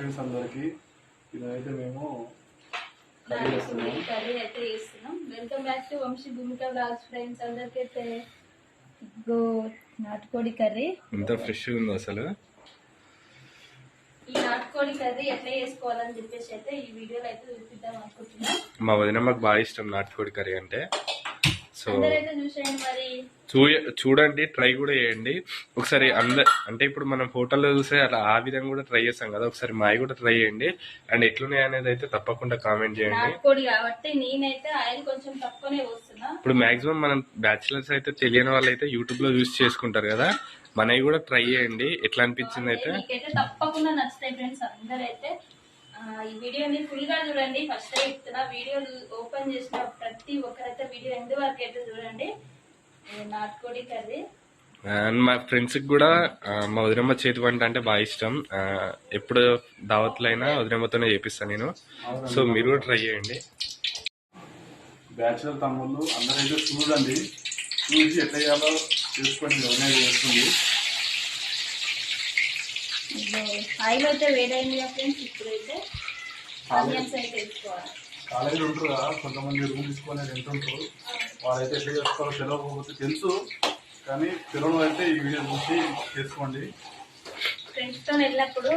Friends అందరికి ఇదైతే మేము కర్రీ చేస్తున్నాం. కర్రీ అయితే చేస్తున్నాం. Welcome back to Vamshi Bhumika blogs friends నాటుకోడి కర్రీ. ఎంత ఫ్రెష్ ఉందో అసలు? ఈ నాటుకోడి కర్రీ ఎట్లా చేసుకోవాలని చెప్పేసి అయితే ఈ వీడియోలో అయితే చూపిద్దాం అనుకుంటున్నాం. మా వదిన మాకు బాగా ఇష్టం నాటుకోడి కర్రీ అంటే. సో చూ చూడండి ట్రై కూడా చేయండి. ఒకసారి అంద అంటే ఇప్పుడు మనం హోటల్లో చూసే అలా ఆ విధంగా కూడా ట్రై చేస్తాం కదా ఒకసారి మావి కూడా ట్రై చేయండి. అండ్ ఎట్లున్నాయి అనేది అయితే తప్పకుండా కామెంట్ చేయండి. ఇప్పుడు మాక్సిమం మనం బ్యాచిలర్స్ అయితే తెలియని వాళ్ళు అయితే యూట్యూబ్లో చూసి చేసుకుంటారు కదా మనవి కూడా ట్రై చేయండి. ఎట్లా అనిపించింది అయితే? తప్పకుండా నచ్చుతాయి ఫ్రెండ్స్ అందరైతే. ఈ వీడియోని ఫుల్గా చూడండి. ఫస్ట్ చెప్తున్నా వీడియో ఓపెన్ చేసిన ప్రతి ఒక్కరైతే వీడియో ఎందు వరకు అయితే చూడండి. నాటుకోడి కర్రీ. అండ్ మా ఫ్రెండ్స్కి కూడా మా వదినమ్మ చేతి వంట అంటే బాగా ఇష్టం. ఎప్పుడు దావత్లైనా వదినమ్మతోనే చేపిస్తాను నేను. సో మీరు కూడా ట్రై చేయండి. బ్యాచులర్ తమ్ముళ్ళు అందరైతే చూడండి. చూసి ఎట్లా చేయాలో చేసుకొని చేస్తుంది. ఆయిల్ అయితే వేడైంది కదా ఫ్రెండ్స్ ఇప్పుడైతే ఆనియన్స్ అయితే వేసుకోవాలి. కాలేజీలో ఉంటారు కదా కొంతమంది రూమ్ తీసుకొని ఎంత ఉంటారు వాళ్ళైతే ఎట్లా చేసుకోవాలో తెలియకపోతే తెలుసు. కానీ తెలియని అయితే ఈ వీడియో చూసి చేసుకోండి. ఫ్రెండ్స్తో వెళ్ళినప్పుడు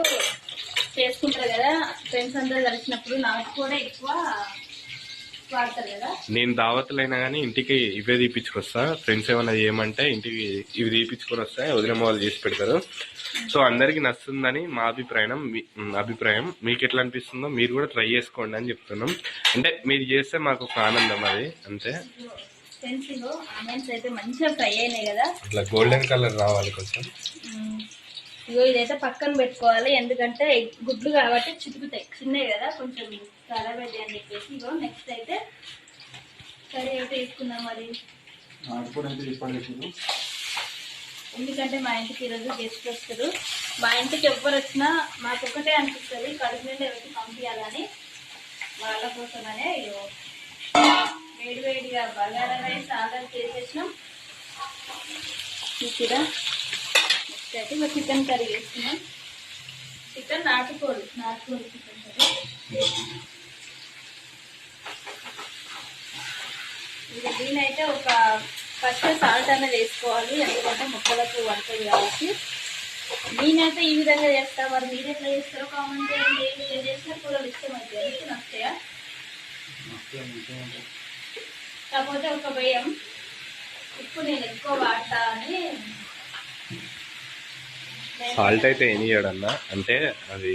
చేసుకుంటారు కదా ఫ్రెండ్స్ అందరూ కలిసినప్పుడు నాకు కూడా ఎక్కువ నేను దావత్లైనా కానీ ఇంటికి ఇవే తీపిచ్చుకొస్తా ఫ్రెండ్స్ ఏమైనా చేయమంటే ఇంటికి ఇవి తీపిచ్చుకొని వస్తే వదిలేమ వాళ్ళు చేసి పెడతారు. సో అందరికి నచ్చుతుందని మా అభిప్రాయం అభిప్రాయం. మీకు ఎట్లా అనిపిస్తుందో మీరు కూడా ట్రై చేసుకోండి అని చెప్తున్నాం. అంటే మీరు చేస్తే మాకు ఒక ఆనందం అది అంతే. ఇట్లా గోల్డెన్ కలర్ రావాలి కొంచెం. ఇగో ఇదైతే పక్కన పెట్టుకోవాలి. ఎందుకంటే గుడ్లు కాబట్టి చితుకుతాయి. చిన్నవి కదా కొంచెం ఖరాబ్ అయితే అని చెప్పేసి ఇగో నెక్స్ట్ అయితే కర్రీ అయితే వేసుకుందాం మరి. ఎందుకంటే మా ఇంటికి ఈరోజు గెస్ట్ వస్తారు. మా ఇంటికి ఎవ్వరు వచ్చినా మాకు ఒకటే అనిపిస్తుంది కడుపు నుండి ఎవరికి పంపించాలని వాళ్ళ కోసమనే వేడి వేడిగా బగారా రైస్ ఆర్డర్ చేసేసినాం. చూసిరా? నెక్స్ట్ అయితే ఇక చికెన్ కర్రీ వేసుకున్నాం చికెన్ నాటుకోడు నాటుకోడు చికెన్ కర్రీ. ఇక దీనైతే ఒక ఫస్ట్ సాల్ట్ అనేది వేసుకోవాలి ఎందుకంటే ముక్కలకు పడుతుంది కాబట్టి. నేనైతే ఈ విధంగా చేస్తా మరి మీరు ఎట్లా చేస్తారో కామెంట్ చేయండి. మీరు చేసినా కూరలు ఇష్టం అయితే ఎందుకు నచ్చాయా? కాకపోతే ఒక భయం ఉప్పు నేను ఎక్కువ వాడతా అని సాల్ట్ అయితే ఏం చేయడన్నా అంటే అది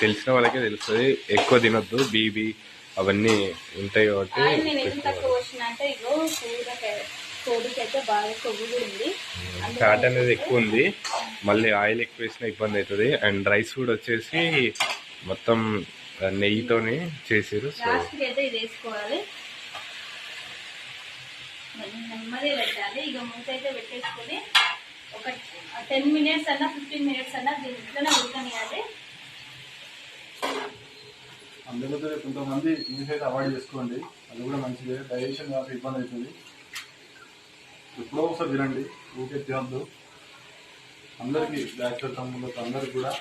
తెలిసిన వాళ్ళకే తెలుస్తుంది. ఎక్కువ తినొద్దు. బీబీ అవన్నీ ఉంటాయి కాబట్టి ఫ్యాట్ అనేది ఎక్కువ ఉంది. మళ్ళీ ఆయిల్ ఎక్కువ వేసినా ఇబ్బంది అవుతుంది అండ్ రైస్ కూడా వచ్చేసి మొత్తం నెయ్యితోని చేసారు సో నెమ్మది పెట్టాలి. ఇక మూత అయితే పెట్టేసుకొని టెన్ మినిట్స్ అన్నా ఫిఫ్టీన్ మినిట్స్ అన్నా దీంట్లోనే ఉడకనియాలి అందులో కొంతమంది ఇంగ్లీష్ అవాయిడ్ చేసుకోండి. అది కూడా మంచిదే. డైజెషన్ కాక ఇబ్బంది అవుతుంది. ఎప్పుడో ఒకసారి తినండి. ఊకే తినద్దు. అందరికీ డాక్టర్ తమ్ముళ్ళకి అందరికి కూడా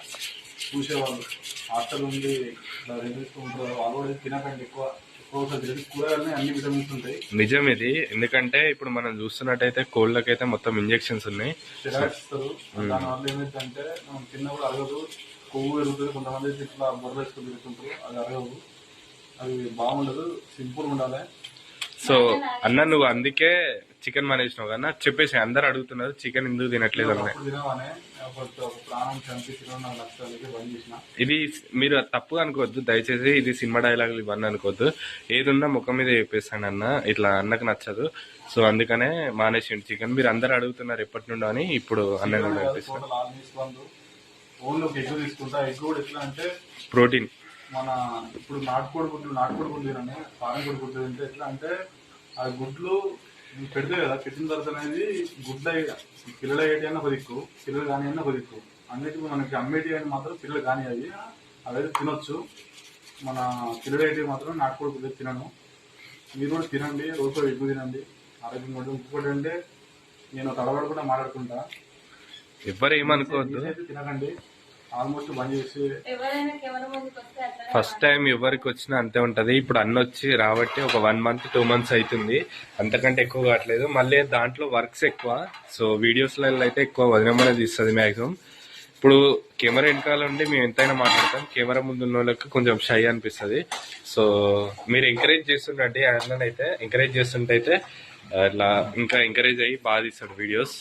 చూసేవాళ్ళు. హాస్టల్ ఉండి ఇట్లా రెడ్డిస్తుంటారు వాళ్ళు కూడా తినకండి ఎక్కువ. అన్ని విటమిన్స్ నిజం ఇది. ఎందుకంటే ఇప్పుడు మనం చూస్తున్నట్టయితే కోళ్ళకైతే మొత్తం ఇంజెక్షన్స్ ఉన్నాయి. మనం కొవ్వు పెరుగుతుంది. కొంతమంది ఇట్లా తిరుగుతుంటారు అది అరగదు. అది బాగుండదు. సింపుల్ ఉండాలి. సో అన్న నువ్వు అందుకే చికెన్ మానేసినావు కదా చెప్పేసి అందరు అడుగుతున్నారు చికెన్ ఎందుకు తినట్లేదు అన్న ఇది మీరు తప్పు అనుకోవద్దు దయచేసి ఇది సినిమా డైలాగులు ఇవన్నీ అనుకోవద్దు. ఏది ఉన్నా ముఖం మీద చెప్పేస్తాను అన్న ఇట్లా అన్నకు నచ్చదు. సో అందుకనే మానేసిండు చికెన్ మీరు అందరు అడుగుతున్నారు ఎప్పటి నుండో అని ఇప్పుడు అన్న కూడా ప్రోటీన్ మన ఇప్పుడు నాటుకోడి గుడ్లు నాటుకోడి గుడ్లు తినని ఫారెన్ కోడి గుడ్లు తింటే ఎట్లా అంటే ఆ గుడ్లు పెడితే కదా పెట్టిన తర్వాత అనేది గుడ్ల పిల్లలు అయ్యేటి అన్న ఒక దిక్కు పిల్లలు కాని అన్న ఒక దిక్కు అన్నిటికీ మనకి అమ్మేటి అని మాత్రం పిల్లలు కాని అవి అవైతే తినొచ్చు. మన పిల్లలు అయ్యేటి మాత్రం నాటుకోడి గుడ్లు తినను. మీరు కూడా తినండి రోజు ఎగ్గు తినండి. ఆరోగ్యం కూడా ఇంకొకటి అంటే నేను తడబడకుండా మాట్లాడుకుంటా. ఎవ్వరు ఏమనుకోవద్దు. తినకండి. ఆల్మోస్ట్ బంద్ చేసి ఫస్ట్ టైం ఎవరికి వచ్చినా అంతే ఉంటది. ఇప్పుడు అన్న వచ్చి రాబట్టి ఒక వన్ మంత్ టూ మంత్స్ అవుతుంది అంతకంటే ఎక్కువ కావట్లేదు. మళ్ళీ దాంట్లో వర్క్స్ ఎక్కువ. సో వీడియోస్లలో అయితే ఎక్కువ వదినమనే తీస్తుంది మ్యాక్సిమం. ఇప్పుడు కెమెరా వెనకాల ఉండి మేము ఎంతైనా మాట్లాడతాం. కెమెరా ముందు ఉన్న వాళ్ళకి కొంచెం షై అనిపిస్తుంది. సో మీరు ఎంకరేజ్ చేస్తుంటే అన్ననైతే ఎంకరేజ్ చేస్తుంటే అయితే అట్లా ఇంకా ఎంకరేజ్ అయ్యి బాగా తీస్తాడు వీడియోస్.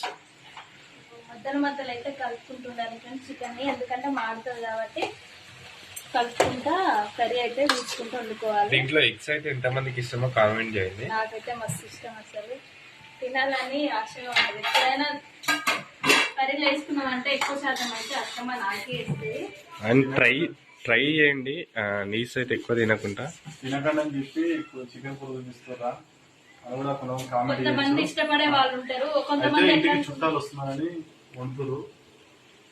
మధ్యలో మధ్యలో అయితే కలుపుకుంటుండాలి ఫ్రెండ్స్. చికెన్ ఎందుకంటే మాడుతుంది కాబట్టి కలుపుకుంటా కర్రీ అయితే తీసుకుంటూ వండుకోవాలి. దీంట్లో ఎగ్స్ అయితే ఎంతమందికి ఇష్టమో కామెంట్ చేయండి. నాకైతే మస్తు ఇష్టం అసలు. తినాలని ఆశగా ఉంటుంది ఎప్పుడైనా కర్రీలు వేసుకున్నాం అంటే ఎక్కువ శాతం అయితే అత్తమ్మ నాకే వేస్తుంది అండ్ ట్రై ట్రై చేయండి. నీస్ అయితే ఎక్కువ తినకుండా. తినకండి చెప్పి చికెన్ పురుగు అది కూడా కొంతమంది ఇష్టపడే వాళ్ళు ఉంటారు. కొంతమంది చుట్టాలు వస్తున్నారని వంతులు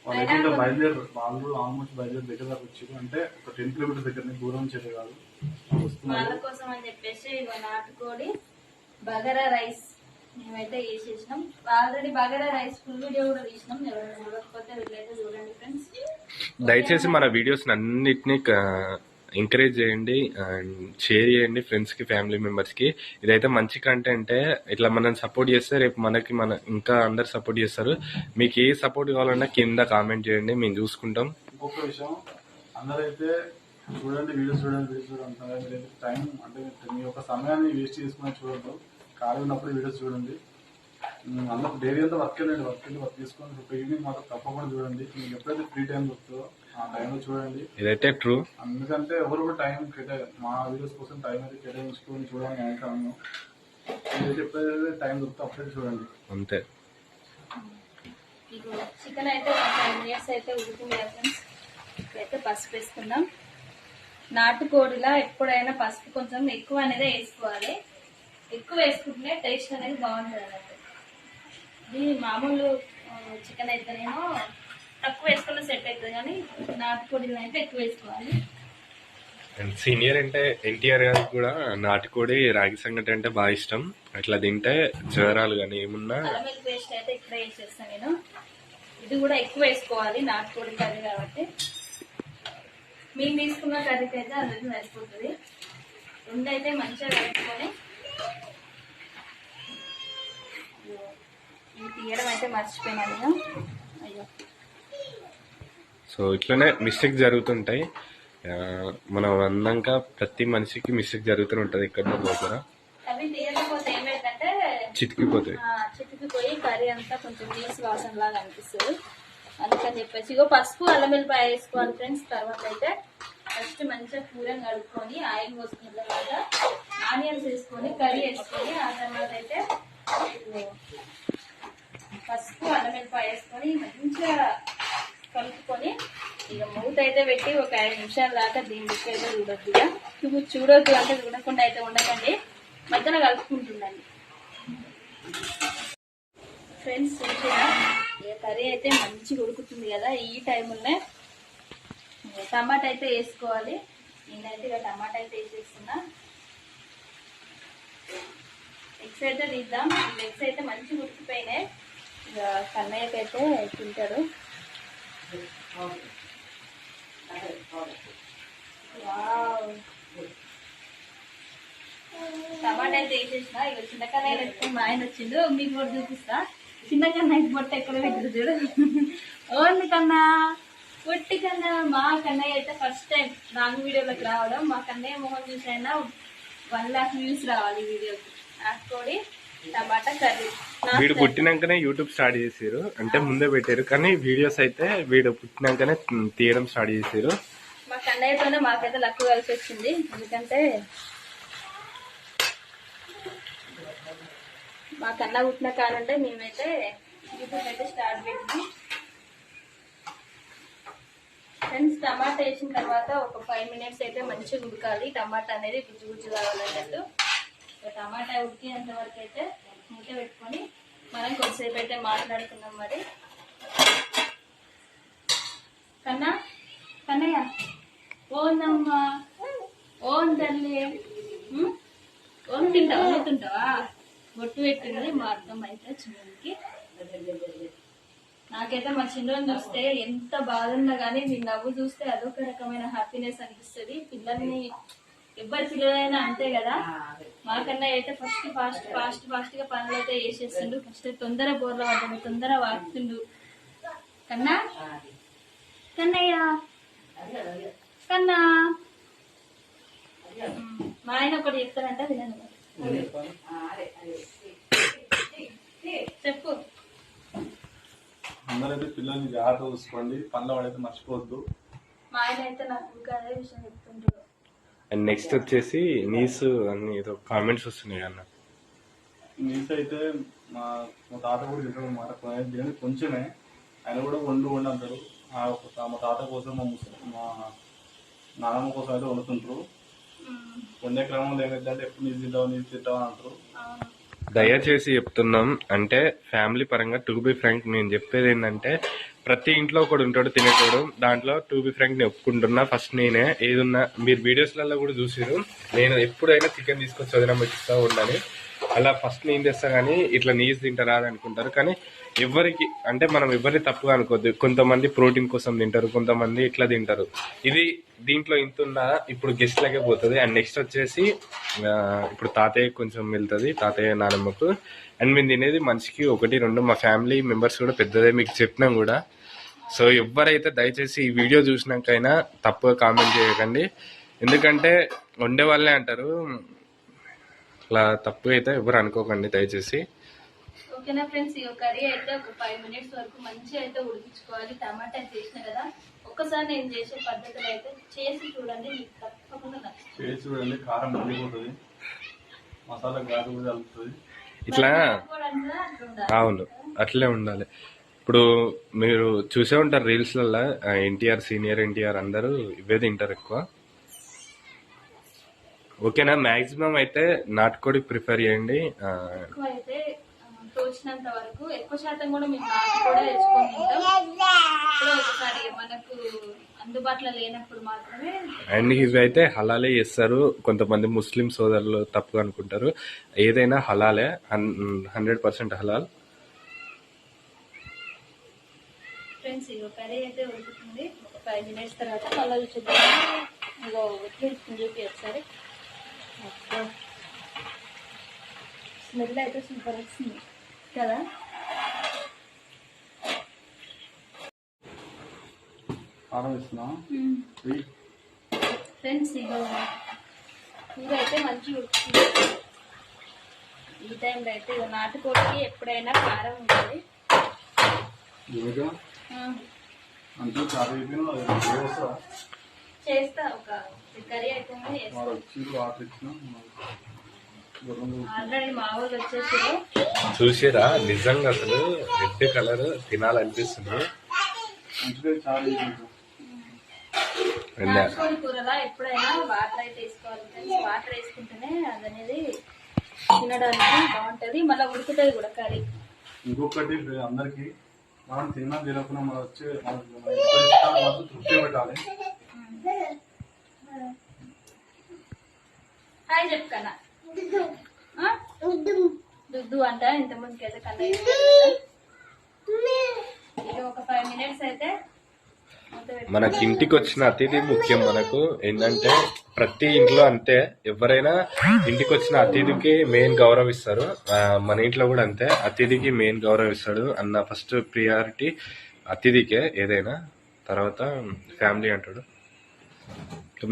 వాళ్ళు ఎక్కడ బయలుదేరు వాళ్ళు ఆల్మోస్ట్ బయలుదేరి దగ్గర దాకా వచ్చారు. అంటే ఒక టెన్ కిలోమీటర్ దగ్గర దూరం నుంచి కాదు వాళ్ళు వస్తున్నారు. వాళ్ళ కోసం అని చెప్పేసి ఇగో నాటుకోడి బగారా రైస్ మేమైతే వేసేసినాం already bagara rice full video కూడా తీసినాం. ఎవరైనా చూడకపోతే వీళ్ళైతే చూడండి ఫ్రెండ్స్ దయచేసి మన వీడియోస్ అన్నిటినీ ఎంకరేజ్ చేయండి అండ్ షేర్ చేయండి ఫ్రెండ్స్కి ఫ్యామిలీ మెంబర్స్కి. ఇదైతే మంచి కంటెంట్ ఇట్లా మనం సపోర్ట్ చేస్తే రేపు మనకి మన ఇంకా అందరు సపోర్ట్ చేస్తారు. మీకు ఏ సపోర్ట్ కావాలన్నా కింద కామెంట్ చేయండి మేము చూసుకుంటాం. ఇంకొక విషయం అందరైతే చూడండి వీడియోస్ చూడండి వీడియోస్ చూడండి టైం అంటే మీ యొక్క సమయాన్ని వేస్ట్ చేసుకుని చూడండి ఖాళీ ఉన్నప్పుడు వీడియోస్ చూడండి. అందరూ డైలీ అంతా వర్క్ వెళ్ళండి వర్క్ వెళ్ళి వర్క్ తీసుకొని ఇప్పుడు ఈవినింగ్ మాత్రం తప్పకుండా చూడండి. మీకు ఎప్పుడైతే ఫ్రీ టైం దొరుకుతుందో ఆ టైంలో చూడండి. ఇదైతే ట్రూ అందుకంటే ఎవరు కూడా టైం కేటాయి మా వీడియోస్ కోసం టైం అయితే కేటాయించుకొని వెనకాలను మీరైతే ఎప్పుడైతే టైం దొరుకుతుందో అప్పుడే చూడండి. అంతే. చికెన్ అయితే ఒక ఫైవ్ మినిట్స్ అయితే ఫ్రెండ్స్ ఇప్పుడైతే పసుపు వేసుకుందాం. నాటుకోడిలా ఎప్పుడైనా పసుపు కొంచెం ఎక్కువ అనేది వేసుకోవాలి. ఎక్కువ వేసుకుంటే టేస్ట్ అనేది బాగుంటుంది అన్నట్టు. ఇది మామూలు చికెన్ అయితేనేమో తక్కువ వేసుకున్న సెట్ అవుతుంది కానీ నాటుకోడిలో అయితే ఎక్కువ వేసుకోవాలి. అండ్ సీనియర్ అంటే ఎన్టీఆర్ గారికి కూడా నాటుకోడి రాగి సంగటి అంటే బాగా ఇష్టం. అట్లా తింటే జ్వరాలు కానీ ఏమున్నా అల్లం పేస్ట్ అయితే ఇక్కడే వేసేస్తాను నేను. ఇది కూడా ఎక్కువ వేసుకోవాలి నాటుకోడి కర్రీ కాబట్టి. మేము తీసుకున్న కర్రీకి అయితే అందరికి సరిపోతుంది. రెండు అయితే మంచిగా ఇది తీయడం అయితే మర్చిపోయినాను నేను. సో ఇట్లనే మిస్టేక్ జరుగుతుంటాయి. మనం అన్నాక ప్రతి మనిషికి మిస్టేక్ జరుగుతూనే ఉంటుంది ఇక్కడ దగ్గర. చితికిపోతాయి. చితికిపోయి కర్రీ అంతా కొంచెం నీసు వాసన లాగా అనిపిస్తుంది. అందుకని చెప్పేసి ఇగో పసుపు అల్లం వెల్లిపాయ వేసుకోవాలి ఫ్రెండ్స్. తర్వాత అయితే ఫస్ట్ మంచిగా కూరని కడుక్కొని ఆయిల్ పోసుకున్న తర్వాత ఆనియన్స్ వేసుకొని కర్రీ వేసుకొని ఆ తర్వాత అయితే పసుపు అల్లం వెల్లిపాయ వేసుకొని మంచిగా కలుపుకొని ఇక మూత అయితే పెట్టి ఒక ఐదు నిమిషాల దాకా దీని దిక్కు అయితే చూడొద్దు ఇక. చూ- చూడొద్దు అంటే చూడకుండా అయితే ఉండకండి. మధ్యలో కలుపుకుంటుండండి. ఫ్రెండ్స్ చూసినా? ఇక కర్రీ అయితే మంచిగా ఉడుకుతుంది కదా ఈ టైంలోనే టమాటా అయితే వేసుకోవాలి. నేనైతే ఇక టమాటా అయితే వేసేస్తున్నా. ఎగ్స్ అయితే తీద్దాం. ఎగ్స్ అయితే మంచిగా ఉడికిపోయినాయి. ఇక కన్నయ్యకైతే అయితే తింటాడు. టమాటా అయితే వేసేసిన. ఇక చిన్న వేసుకుని మా ఆయన వచ్చిండు. మీకు కూడా చూపిస్తా. చిన్న బొట్ట ఎక్కడ పెట్టారు చూడు. ఓన్లీ కన్నా పొట్టి కన్నా మా కన్నయ్య అయితే ఫస్ట్ టైం రాంగ్ వీడియోలోకి రావడం. మా కన్నయ్య మొహం చూసి అయినా వన్ లాక్ వ్యూస్ రావాలి ఈ వీడియోకి. నాటుకోడి టమాటా కర్రీ. వీడు పుట్టినాకనే యూట్యూబ్ స్టార్ట్ చేసారు అంటే ముందే పెట్టారు కానీ వీడియోస్ అయితే వీడు పుట్టినాకనే తీయడం స్టార్ట్ చేసారు మా కన్నయ్యతోనే మాకైతే లక్ కలిసి వచ్చింది. ఎందుకంటే మా కన్న పుట్టిన కానంటే మేమైతే యూట్యూబ్ అయితే స్టార్ట్ పెట్టినాం ఫ్రెండ్స్ టమాటా వేసిన తర్వాత ఒక ఫైవ్ మినిట్స్ అయితే మంచిగా ఉడకాలి. టమాటా అనేది గుజ్జు గుజ్జు కావాలన్నట్టు. టమాటా ఉడికేంత వరకు అయితే మూత పెట్టుకొని మనం కొద్దిసేపు అయితే మాట్లాడుకుందాం మరి. కన్నా కన్నయ్య ఓనమ్మా ఓన్ తల్లి ఓన్ తింటావా? తింటావా? బొట్టు పెట్టింది మా అర్థం అయితే చిన్నకి నాకైతే మా చిన్నోని చూస్తే ఎంత బాధ ఉన్నా కానీ మీ నవ్వు చూస్తే అదొక రకమైన హ్యాపీనెస్ అనిపిస్తుంది. పిల్లల్ని ఎవ్వరి పిల్లలైనా అంతే కదా? మాకన్నా అయితే ఫస్ట్ ఫాస్ట్ ఫాస్ట్ ఫాస్ట్గా పనులు అయితే చేసేస్తుండు. ఫస్ట్ తొందర బోర్ల పడ్డాడు తొందర వాడుతుండు కన్నా? కన్నయ్య? కన్నా? మా ఆయన ఒకటి చెప్తారంట వినండి. చెప్పు. అందరైతే పిల్లల్ని జాగ్రత్త చూసుకోండి. పనుల వాడైతే మర్చిపోవద్దు. మా ఆయన అయితే నాకు అదే విషయం చెప్తుంటారు అండ్ నెక్స్ట్ వచ్చేసి నీస్ అన్ని ఏదో కామెంట్స్ వస్తున్నాయి అన్న. నీస్ అయితే మా మా తాత కూడా మాట తినని కొంచెమే ఆయన కూడా వండు వండు అంటారు. మా తాత కోసం మా ముసలి మా నాన్నమ్మ కోసం అయితే వండుతుంటారు వండే క్రమంలో ఏమైందంటే ఎప్పుడు నీళ్ళు తింటావు నీళ్ళు తింటావు అని అంటారు. అవును. దయచేసి చెప్తున్నాం. అంటే ఫ్యామిలీ పరంగా టూ బి ఫ్రాంక్ నేను చెప్పేది ఏంటంటే ప్రతి ఇంట్లో ఒకడు ఉంటాడు తినేటోడు. దాంట్లో టూ బి ఫ్రాంక్ నేను ఒప్పుకుంటున్నా. ఫస్ట్ నేనే. ఏదున్నా మీరు వీడియోస్లలో కూడా చూసారు నేను ఎప్పుడైనా చికెన్ తీసుకొచ్చి వదిన ఇస్తా ఉండాలి. అలా ఫస్ట్ నేను తెస్తా కానీ ఇట్లా నీస్ తింటారా అని అనుకుంటారు కానీ ఎవరికి అంటే మనం ఎవరిని తప్పుగా అనుకోద్దు. కొంతమంది ప్రోటీన్ కోసం తింటారు కొంతమంది ఇట్లా తింటారు. ఇది దీంట్లో ఇంత ఉన్నా ఇప్పుడు గెస్ట్ లాగే పోతుంది. అండ్ నెక్స్ట్ వచ్చేసి ఇప్పుడు తాతయ్య కొంచెం వెళ్తుంది తాతయ్య నానమ్మకు. అండ్ మేము తినేది మనిషికి ఒకటి రెండు. మా ఫ్యామిలీ మెంబర్స్ కూడా పెద్దదే మీకు చెప్పినాం కూడా. సో ఎవరైతే దయచేసి ఈ వీడియో చూసినాకైనా తప్పుగా కామెంట్ చేయకండి. ఎందుకంటే వండే వాళ్ళే అంటారు. అలా తప్పుగా అయితే ఎవరు అనుకోకండి దయచేసి. ఓకేనా ఫ్రెండ్స్ ఈ కర్రీ అయితే ఒక ఫైవ్ మినిట్స్ వరకు మంచిగా అయితే ఉడికించుకోవాలి. టమాటా చేసిన కదా ఒక్కసారి నేను చేసే పద్ధతులు అయితే చేసి చూడండి మీకు తప్పకుండా నచ్చుతుంది. చేసి చూడండి కారం మళ్ళీపోతుంది మసాలా గాజు కూడా కలుగుతుంది ఇట్లా అట్లా. అవును అట్లే ఉండాలి. ఇప్పుడు మీరు చూసే ఉంటారు రీల్స్లలో ఎన్టీఆర్ సీనియర్ ఎన్టీఆర్ అందరూ ఇవే తింటారు ఎక్కువ. ఓకేనా? మాక్సిమం అయితే నాటుకోడి ప్రిఫర్ చేయండి. ఆ, ఎక్కువ అయితే ఆ, తోచినంత వరకు ఎక్కువ శాతం కూడా మేము నాటు కూడా తెచ్చుకొని తింటాం. ఎప్పుడో ఒకసారి మనకు అందుబాటులో లేనప్పుడు మాత్రమే అండ్ ఇవి అయితే హలాలే చేస్తారు. కొంతమంది ముస్లిం సోదరులు తప్పుగా అనుకుంటారు. ఏదైనా హలాలే హండ్రెడ్ పర్సెంట్ హలాల్. ఫ్రెండ్స్ ఇగో కర్రీ అయితే ఉడుకుతుంది. ఒక ఫైవ్ మినిట్స్ తర్వాత మళ్ళీ చూద్దాం ఇగో చూపి ఒకసారి. స్మెల్ అయితే సూపర్ వస్తుంది కదా? కారం. ఫ్రెండ్స్ ఇగో. కూర అయితే మంచిగా ఉడుకుతుంది ఈ టైంలో అయితే ఇగో నాటుకోడికి ఎప్పుడైనా కారం ఉంటుంది. ఇదిగో. అంతా చేస్తా ఒక కర్రీ ఆల్రెడీ మా వాళ్ళు వచ్చేసారు చూసిరా నిజంగా అసలు రెడ్ కలర్ తినాలనిపిస్తుంది. నాటుకోడి కూరలా? ఎప్పుడైనా వాటర్ అయితే వేసుకోవాలి వాటర్ వేసుకుంటేనే అది అనేది తినడానికి బాగుంటది. మళ్ళీ ఉడుకుతుంది కూడా కర్రీ. ఇంకొకటి అందరికి మనం తిన్నా తినకుండా మనం వచ్చి తృప్తి పెట్టాలి. హాయ్ చెప్పు కన్నా? దుద్దు. అంట ఇంత ముందుకైతే కన్నా ఒక ఫైవ్ మినిట్స్ అయితే మనకి ఇంటికి వచ్చిన అతిథి ముఖ్యం మనకు ఏంటంటే ప్రతి ఇంట్లో అంతే ఎవరైనా ఇంటికి వచ్చిన అతిథికి మెయిన్ గౌరవిస్తారు. మన ఇంట్లో కూడా అంతే అతిథికి మెయిన్ గౌరవిస్తాడు అన్న ఫస్ట్ ప్రియారిటీ అతిథికే ఏదైనా. తర్వాత ఫ్యామిలీ అంటాడు.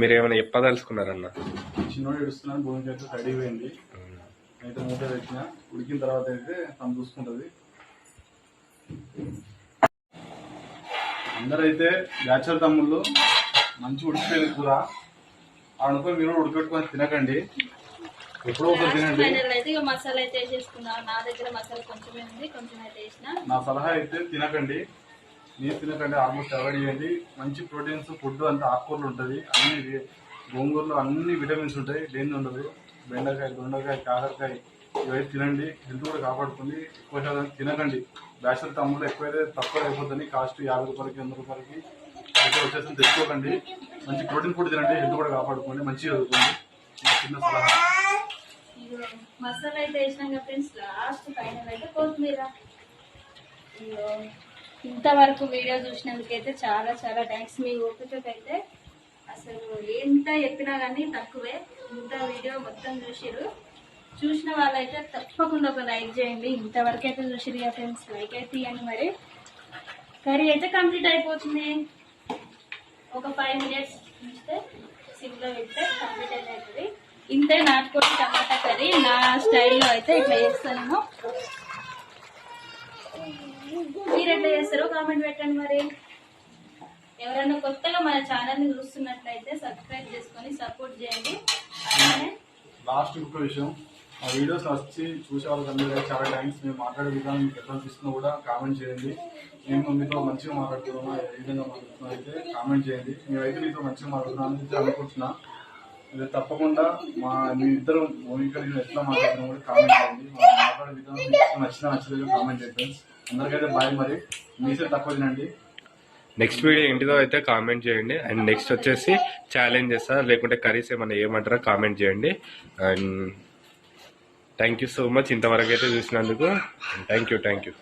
మీరు ఏమైనా చెప్పదలుచుకున్నారన్న? చిన్నోడు ఏడుస్తున్నాను భూమికి అయితే సైడ్ అయిపోయింది. అయితే మూత పెట్టిన ఉడికిన తర్వాత అయితే తను చూసుకుంటది. అందరైతే బ్యాచర్ తమ్ముళ్ళు మంచి ఉడికిపోయింది కూర. అనుకో మీరు ఉడకట్టుకొని తినకండి. ఎప్పుడో ఒకటి తినండి. ఫైనల్ అయితే ఇక మసాలా అయితే నా దగ్గర మసాలా కొంచెమే ఉంది కొంచెం అయితే వేసిన. నా సలహా అయితే తినకండి. నీరు తినకండి ఆల్మోస్ట్ అవాయిడ్ చేయండి. మంచి ప్రోటీన్స్ ఫుడ్ అంతా ఆకుకూరలు ఉంటుంది. అన్ని గోంగూరలో అన్ని విటమిన్స్ ఉంటాయి. దేన్ని ఉండదు. బెండకాయ దొండకాయ కాకరకాయ ఇవైతే తినండి. హెల్త్ కూడా కాపాడుకోండి. ఎక్కువ శాతం తినకండి. బ్యాచులర్ తమ్ముడు ఎక్కువైతే తక్కువ అయిపోతుంది. కాస్ట్ యాభై రూపాయలకి వంద రూపాయలకి. అయితే వచ్చేసి తెచ్చుకోకండి. మంచి ప్రోటీన్ ఫుడ్ తినండి. హెల్త్ కూడా కాపాడుకోండి. మంచిగా చదువుకోండి. నా చిన్న సలహా. మసాలా అయితే వేసినాక ఫ్రెండ్స్ లాస్ట్ ఫైనల్ అయితే కొత్తిమీర. ఇంతవరకు వీడియో చూసినందుకైతే చాలా చాలా థ్యాంక్స్. మీ ఓపికకైతే అసలు ఎంత చెప్పినా కానీ తక్కువే. ఇంత వీడియో మొత్తం చూసిరు చూసిన వాళ్ళైతే తప్పకుండా ఒక లైక్ చేయండి. ఇంతవరకు అయితే చూసిరు కదా ఫ్రెండ్స్. లైక్ అయితే ఇవ్వండి మరి. కర్రీ అయితే కంప్లీట్ అయిపోతుంది. ఒక ఫైవ్ మినిట్స్ ఉంచితే సిమ్లో పెడితే కంప్లీట్ అయితే అవుతుంది ఇంతే నాటుకోడి టమాటా కర్రీ. నా స్టైల్లో అయితే ఇట్లా చేస్తాను మీరు ఎట్లా చేస్తారో కామెంట్ పెట్టండి మరి. ఎవరైనా కొత్తగా మన ఛానల్ని చూస్తున్నట్లయితే సబ్స్క్రైబ్ చేసుకొని సపోర్ట్ చేయండి. లాస్ట్ ఒక విషయం ఆ వీడియోస్ వచ్చి చూసే వాళ్ళకందరూ చాలా థ్యాంక్స్ మేము మాట్లాడే విధానం మీకు ఎట్లా అనిపిస్తుందో కూడా కామెంట్ చేయండి. మేము మీతో మంచిగా మాట్లాడుతున్నామా ఏ విధంగా మాట్లాడుతున్నా అయితే కామెంట్ చేయండి. మేమైతే మీతో మంచిగా మాట్లాడుతున్నాం అయితే ఇది తప్పకుండా మా మీ ఇద్దరు మౌనిక నేను ఎట్లా మాట్లాడుతున్నాం కూడా కామెంట్ చేయండి. మా మాట్లాడే విధానం మీకు నచ్చలేదు కామెంట్ చేయండి అందరికైతే బాయ్ మరి. మీసే తక్కువ తినండి. నెక్స్ట్ వీడియో ఏంటిదో అయితే కామెంట్ చేయండి. అండ్ నెక్స్ట్ వచ్చేసి ఛాలెంజ్ చేస్తా లేకుంటే కర్రీస్ ఏమైనా ఏమంటారా కామెంట్ చేయండి. And thank you so much ఇంతవరకు అయితే చూసినందుకు థ్యాంక్ యూ థ్యాంక్ యూ